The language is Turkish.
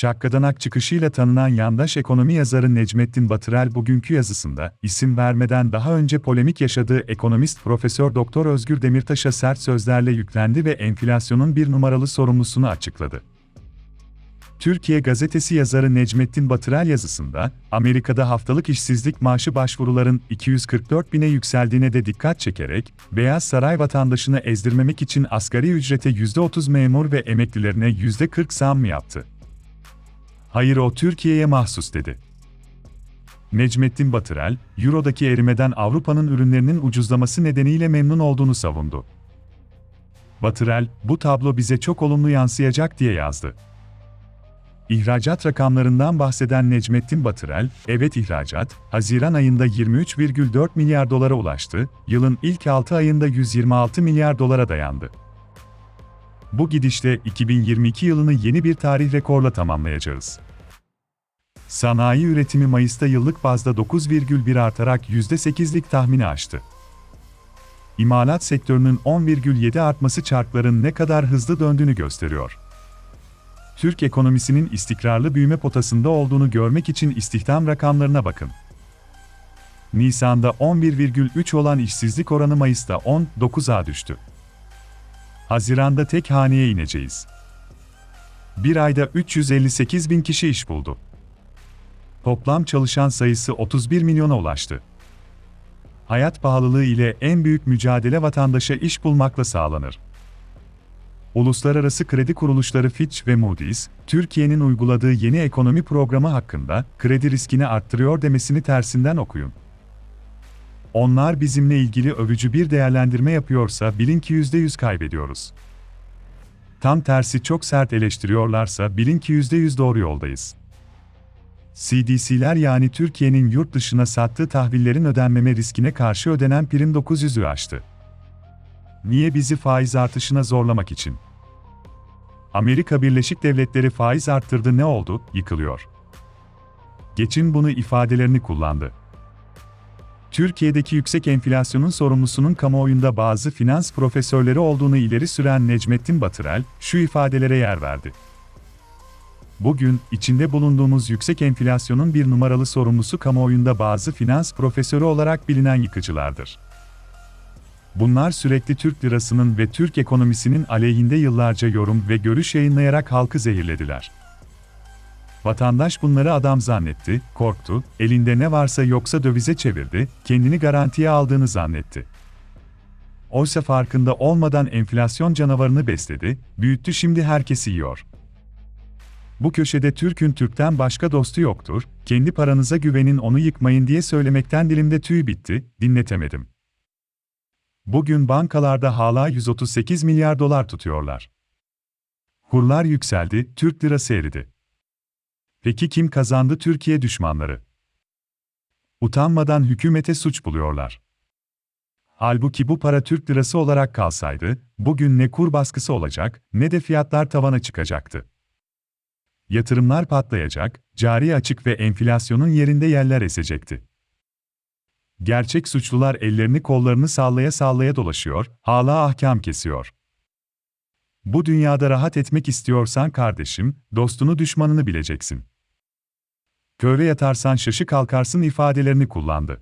Şakkadanak çıkışıyla tanınan yandaş ekonomi yazarı Necmettin Batırel bugünkü yazısında, isim vermeden daha önce polemik yaşadığı ekonomist Profesör Doktor Özgür Demirtaş'a sert sözlerle yüklendi ve enflasyonun bir numaralı sorumlusunu açıkladı. Türkiye Gazetesi yazarı Necmettin Batırel yazısında, Amerika'da haftalık işsizlik maaşı başvuruların 244 bine yükseldiğine de dikkat çekerek, Beyaz Saray vatandaşını ezdirmemek için asgari ücrete %30 memur ve emeklilerine %40 zam mı yaptı? Hayır o Türkiye'ye mahsus dedi. Necmettin Batırel, Euro'daki erimeden Avrupa'nın ürünlerinin ucuzlaması nedeniyle memnun olduğunu savundu. Batırel, bu tablo bize çok olumlu yansıyacak diye yazdı. İhracat rakamlarından bahseden Necmettin Batırel, evet ihracat, Haziran ayında 23,4 milyar dolara ulaştı, yılın ilk 6 ayında 126 milyar dolara dayandı. Bu gidişle 2022 yılını yeni bir tarih rekorla tamamlayacağız. Sanayi üretimi Mayıs'ta yıllık bazda 9,1 artarak %8'lik tahmini aştı. İmalat sektörünün 10,7 artması çarkların ne kadar hızlı döndüğünü gösteriyor. Türk ekonomisinin istikrarlı büyüme potasında olduğunu görmek için istihdam rakamlarına bakın. Nisan'da 11,3 olan işsizlik oranı Mayıs'ta 10,9'a düştü. Haziran'da tek haneye ineceğiz. Bir ayda 358 bin kişi iş buldu. Toplam çalışan sayısı 31 milyona ulaştı. Hayat pahalılığı ile en büyük mücadele vatandaşa iş bulmakla sağlanır. Uluslararası kredi kuruluşları Fitch ve Moody's, Türkiye'nin uyguladığı yeni ekonomi programı hakkında kredi riskini arttırıyor demesini tersinden okuyun. Onlar bizimle ilgili övücü bir değerlendirme yapıyorsa bilin ki %100 kaybediyoruz. Tam tersi çok sert eleştiriyorlarsa bilin ki %100 doğru yoldayız. CDC'ler yani Türkiye'nin yurt dışına sattığı tahvillerin ödenmeme riskine karşı ödenen prim 900'ü aştı. Niye bizi faiz artışına zorlamak için? Amerika Birleşik Devletleri faiz arttırdı ne oldu? Yıkılıyor. Geçin bunu ifadelerini kullandı. Türkiye'deki yüksek enflasyonun sorumlusunun kamuoyunda bazı finans profesörleri olduğunu ileri süren Necmettin Batırel, şu ifadelere yer verdi. Bugün, içinde bulunduğumuz yüksek enflasyonun bir numaralı sorumlusu kamuoyunda bazı finans profesörü olarak bilinen yıkıcılardır. Bunlar sürekli Türk lirasının ve Türk ekonomisinin aleyhinde yıllarca yorum ve görüş yayınlayarak halkı zehirlediler. Vatandaş bunları adam zannetti, korktu, elinde ne varsa yoksa dövize çevirdi, kendini garantiye aldığını zannetti. Oysa farkında olmadan enflasyon canavarını besledi, büyüttü şimdi herkesi yiyor. Bu köşede Türk'ün Türk'ten başka dostu yoktur, kendi paranıza güvenin onu yıkmayın diye söylemekten dilimde tüy bitti, dinletemedim. Bugün bankalarda hala 138 milyar dolar tutuyorlar. Kurlar yükseldi, Türk lirası eridi. Peki kim kazandı Türkiye düşmanları? Utanmadan hükümete suç buluyorlar. Halbuki bu para Türk lirası olarak kalsaydı, bugün ne kur baskısı olacak, ne de fiyatlar tavana çıkacaktı. Yatırımlar patlayacak, cari açık ve enflasyonun yerinde yerler esecekti. Gerçek suçlular ellerini kollarını sallaya sallaya dolaşıyor, hala ahkam kesiyor. Bu dünyada rahat etmek istiyorsan kardeşim, dostunu düşmanını bileceksin. Köre yatarsan şaşı kalkarsın ifadelerini kullandı.